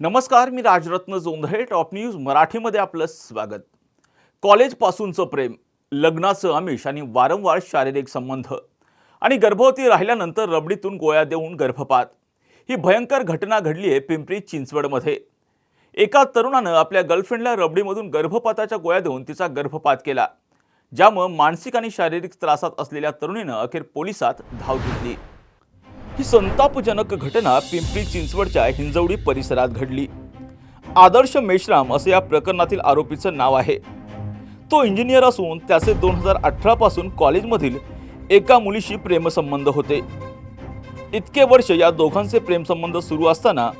नमस्कार मी Rajratna Jondhale top news मराठीमध्ये आपलं स्वागत. कॉलेजपासूनचं प्रेम लग्नाचं आमिष आणि वारंवार शारीरिक संबंध. आणि गर्भवती राहिल्यानंतर रबडीतून गोळ्या देऊन गर्भपात. ही भयंकर घटना घडली आहे पिंपरी चिंचवडमध्ये. एका तरुणानं आपल्या गर्लफ्रेंडला रबडीमधून गर्भपाताच्या गोळ्या देऊन तिचा गर्भपात केला. ज्यामुळं मानसिक आणि शारीरिक त्रासात असलेल्या तरुणीनं अखेर पोलिसात धाव घेतली. ही संतापजनक घटना पिंपरी चिंचवडच्या हिंजवडी परिसरात घडली. आदर्श मेश्राम असं या प्रकरणातील आरोपीचं नाव आहे. तो इंजिनियर असून त्याचे दोन हजार अठरा पासून कॉलेजमधील एका मुलीशी प्रेमसंबंध होते. इतके वर्ष या दोघांचे प्रेमसंबंध सुरू असताना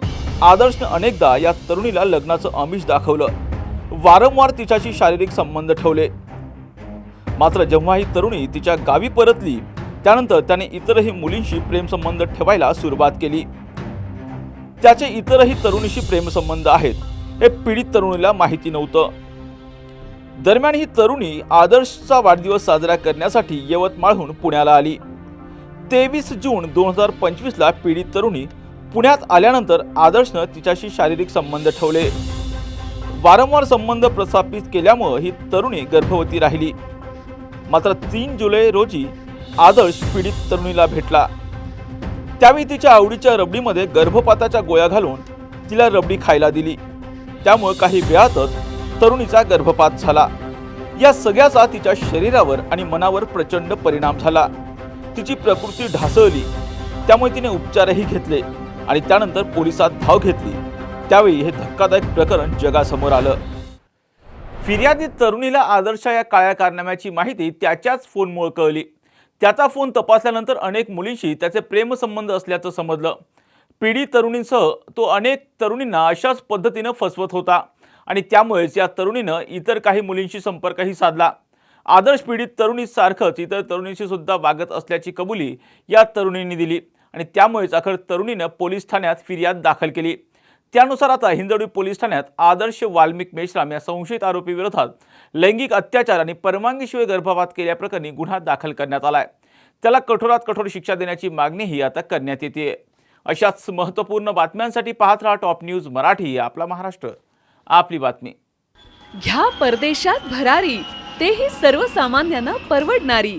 आदर्शनं अनेकदा या तरुणीला लग्नाचं आमिष दाखवलं. वारंवार तिच्याशी शारीरिक संबंध ठेवले. मात्र जेव्हा ही तरुणी तिच्या गावी परतली त्यानंतर त्याने इतरही मुलींशी प्रेमसंबंध ठेवायला सुरुवात केली. त्याचे इतरही तरुणीशी प्रेमसंबंध आहेत हे पीडित तरुणीला माहिती नव्हतं. दरम्यान ही तरुणी आदर्शचा वाढदिवस साजरा करण्यासाठी यवतमाळहून पुण्याला आली. तेवीस जून दोन हजार पंचवीसला पीडित तरुणी पुण्यात आल्यानंतर आदर्शनं तिच्याशी शारीरिक संबंध ठेवले. वारंवार संबंध प्रस्थापित केल्यामुळं ही तरुणी गर्भवती राहिली. मात्र तीन जुलै रोजी आदर्श पीडित तरुणीला भेटला. त्यावेळी तिच्या आवडीच्या रबडीमध्ये गर्भपाताच्या गोळ्या घालून तिला रबडी खायला दिली. त्यामुळे काही वेळातच तरुणीचा गर्भपात झाला. या सगळ्याचा तिच्या शरीरावर आणि मनावर प्रचंड परिणाम झाला. तिची प्रकृती ढासळली. त्यामुळे तिने उपचारही घेतले आणि त्यानंतर पोलिसात धाव घेतली. त्यावेळी हे धक्कादायक प्रकरण जगासमोर आलं. फिर्यादी तरुणीला आदर्श या काळ्या कारनाम्याची माहिती त्याच्याच फोनमुळे कळली. त्याचा फोन तपासल्यानंतर अनेक मुलींशी त्याचे प्रेमसंबंध असल्याचं समजलं. पीडित तरुणींसह तो अनेक तरुणींना अशाच पद्धतीनं फसवत होता आणि त्यामुळेच या तरुणीनं इतर काही मुलींशी संपर्कही साधला. आदर्श पीडित तरुणीसारखंच इतर तरुणींशी सुद्धा वागत असल्याची कबुली या तरुणींनी दिली आणि त्यामुळेच अखेर तरुणीनं पोलीस ठाण्यात फिर्याद दाखल केली. त्यानुसार आता हिंजवडी पोलीस ठाण्यात आदर्श वाल्मिक मेश्राम या संशयित आरोपी विरोधात लैंगिक अत्याचार आणि परवानगीशिवाय गर्भपात केल्याप्रकरणी गुन्हा दाखल करण्यात आला आहे त्याला कठोरात कठोर शिक्षा देण्याची मागणीही आता करण्यात येते. अशाच महत्त्वपूर्ण बातम्यांसाठी पाहत राहा टॉप न्यूज मराठी आपला महाराष्ट्र. आपली बातमी. घ्या परदेशात भरारी तेही सर्वसामान्यांना परवडणारी.